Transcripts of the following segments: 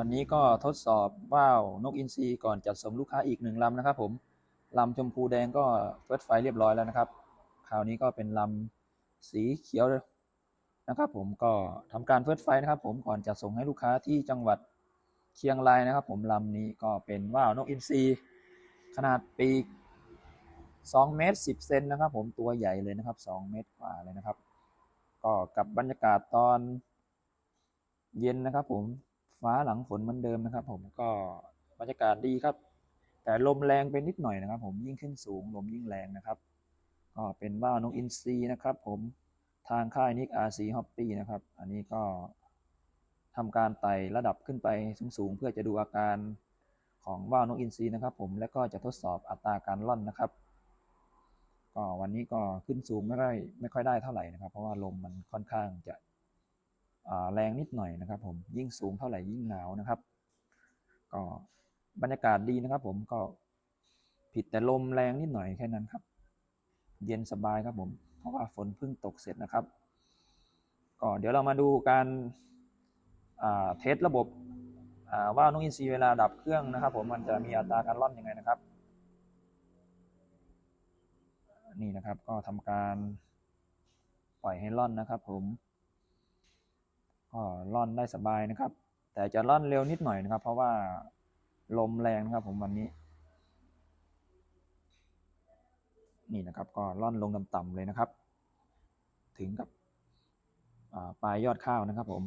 วันนี้ก็ทดสอบว่าว นกอินทรีก่อนจัดส่งลูกค้าอีกหนึ่งลำนะครับผม ลำชมพูแดงก็เฟิร์สไฟเรียบร้อยแล้วนะครับ คราวนี้ก็เป็นลำสีเขียวนะครับผมก็ทำการเฟิร์สไฟนะครับ ผมก่อนจะส่งให้ลูกค้าที่จังหวัดเชียงรายนะครับ ผมลำนี้ก็เป็นว่าวนกอินทรีขนาดปีก2เมตร10เซนนะครับ ผมตัวใหญ่เลยนะครับ 2 เมตรกว่าเลยนะครับ ก็กับบรรยากาศตอนเย็นนะครับ ผม ฟ้าหลังฝนเหมือนเดิมนะครับ ผมก็บรรยากาศดีครับ แต่ลมแรงไปนิดหน่อยนะครับ ผมยิ่งขึ้นสูงลมยิ่งแรงนะครับ ก็เป็นว่าวนกอินทรีนะครับ ผมทางค่ายนิกอาร์ซีฮอปปี้นะครับ อันนี้ก็ทำการไต่ระดับขึ้นไปสูงๆเพื่อจะดูอาการของว่าวนกอินทรีนะครับ ผมและก็จะทดสอบอัตราการล่อนนะครับ ก็วันนี้ก็ขึ้นสูงไม่ได้ไม่ค่อยได้เท่าไหร่นะครับ เพราะว่าลมมันค่อนข้างจะ แรงนิดหน่อยนะครับ ผมยิ่งสูงเท่าไหร่ยิ่งหนาวนะครับ ก็บรรยากาศดีนะครับ ผมก็ผิดแต่ลมแรงนิดหน่อยแค่นั้นครับ เย็นสบายครับผม เพราะว่าฝนเพิ่งตกเสร็จนะครับ ก็เดี๋ยวเรามาดูการเทสระบบว่านกอินทรีเวลาดับเครื่องนะครับ ผมมันจะมีอัตราการล่อนยังไงนะครับ นี่นะครับก็ทำการปล่อยให้ล่อนนะครับ ผม ก็ล่อนได้สบายนะครับ แต่จะล่อนเร็วนิดหน่อยนะครับ เพราะว่าลมแรงนะครับ ผมวันนี้ นี่นะครับ ก็ล่อนลงต่ำๆเลยนะครับ ถึงกับปลายยอดข้าวนะครับ ผม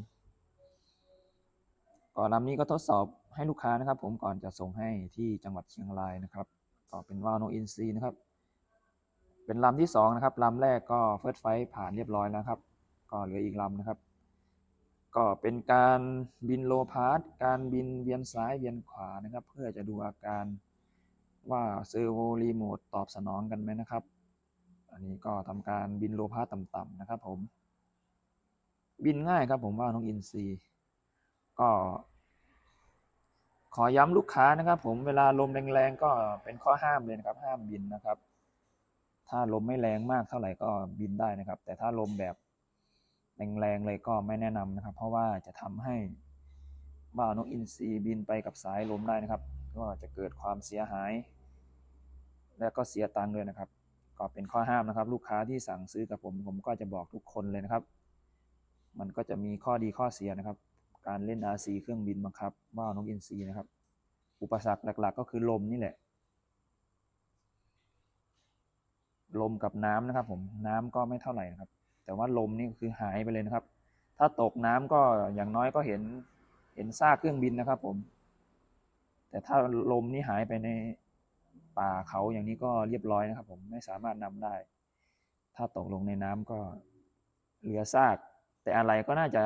ก่อนลำนี้ก็ทดสอบให้ลูกค้านะครับ ผมก่อนจะส่งให้ที่จังหวัดเชียงรายนะครับก็เป็นว่าโนอินซีนะครับ เป็นลำที่สองนะครับลำแรกก็เฟิร์สไฟผ่านเรียบร้อยแล้วครับ ก็เหลืออีกลำนะครับ ก็เป็นการบินโลพาร์ตการบินเวียนซ้ายเวียนขวานะครับ เพื่อจะดูอาการว่าเซอร์โวรีโมทตอบสนองกันไหมนะครับ อันนี้ก็ทำการบินโลพาร์ตต่ำๆนะครับผม บินง่ายครับผมว่าน้องอินซีก็ ขอย้ำลูกค้านะครับ ผมเวลาลมแรงๆก็เป็นข้อห้ามเลยนะครับ ห้ามบินนะครับ ถ้าลมไม่แรงมากเท่าไหร่ก็บินได้นะครับ แต่ถ้าลมแบบ แรงๆเลยก็ไม่แนะนำนะครับ เพราะว่าจะทำให้บ่าวนกอินทรีบินไปกับสายลมได้นะครับ ก็จะเกิดความเสียหาย และก็เสียตังค์ด้วยนะครับ ก็เป็นข้อห้ามนะครับ ลูกค้าที่สั่งซื้อกับผมผมก็จะบอกทุกคนเลยนะครับ มันก็จะมีข้อดีข้อเสียนะครับ การเล่น RC เครื่องบินบังคับว่าวนกอินทรีนะครับ อุปสรรคหลัก ๆ ก็คือลมนี่แหละลมกับน้ำนะครับผมน้ำก็ไม่เท่าไหร่นะครับ แต่ว่าลมนี่คือหายไปเลยนะครับ ถ้าตกน้ำก็อย่างน้อยก็เห็นเห็นซากเครื่องบินนะครับผม แต่ถ้าลมนี่หายไปในป่าเขาอย่างนี้ก็เรียบร้อยนะครับ ผมไม่สามารถนำได้ ถ้าตกลงในน้ำก็เหลือซาก แต่อะไรก็น่าจะ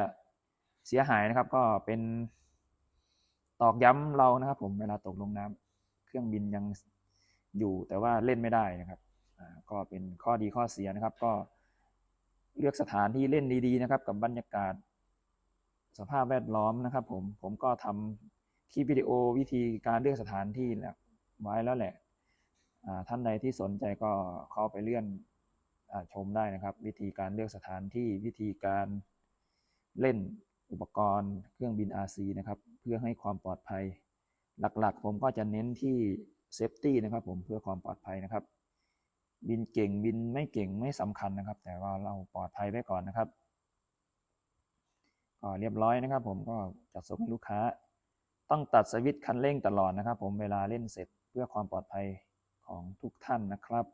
เสียหายนะครับ ก็เป็นตอกย้ำเรานะครับ ผมเวลาตกลงน้ำเครื่องบินยังอยู่แต่ว่าเล่นไม่ได้นะครับก็เป็นข้อดีข้อเสียนะครับ ก็ เลือกสถานที่เล่นดีๆนะครับ กับบรรยากาศ สภาพแวดล้อมนะครับ ผมผมก็ทำคลิปวิดีโอวิธีการเลือกสถานที่ไว้แล้วแหละท่านใดที่สนใจก็เข้าไปเลื่อนอชมได้นะครับ วิธีการเลือกสถานที่วิธีการเล่นอุปกรณ์ เครื่องบิน RC นะครับ เพื่อให้ความปลอดภัย หลักๆ ผมก็จะเน้นที่เซฟตี้นะครับ ผมเพื่อความปลอดภัยนะครับ บินเก่งบินไม่เก่งไม่สำคัญนะครับ แต่ว่าเราปลอดภัยไว้ก่อนนะครับ ก็เรียบร้อยนะครับ ผมก็จัดส่งให้ลูกค้า ต้องตัดสวิตช์คันเร่งตลอดนะครับ ผมเวลาเล่นเสร็จเพื่อความปลอดภัยของทุกท่านนะครับ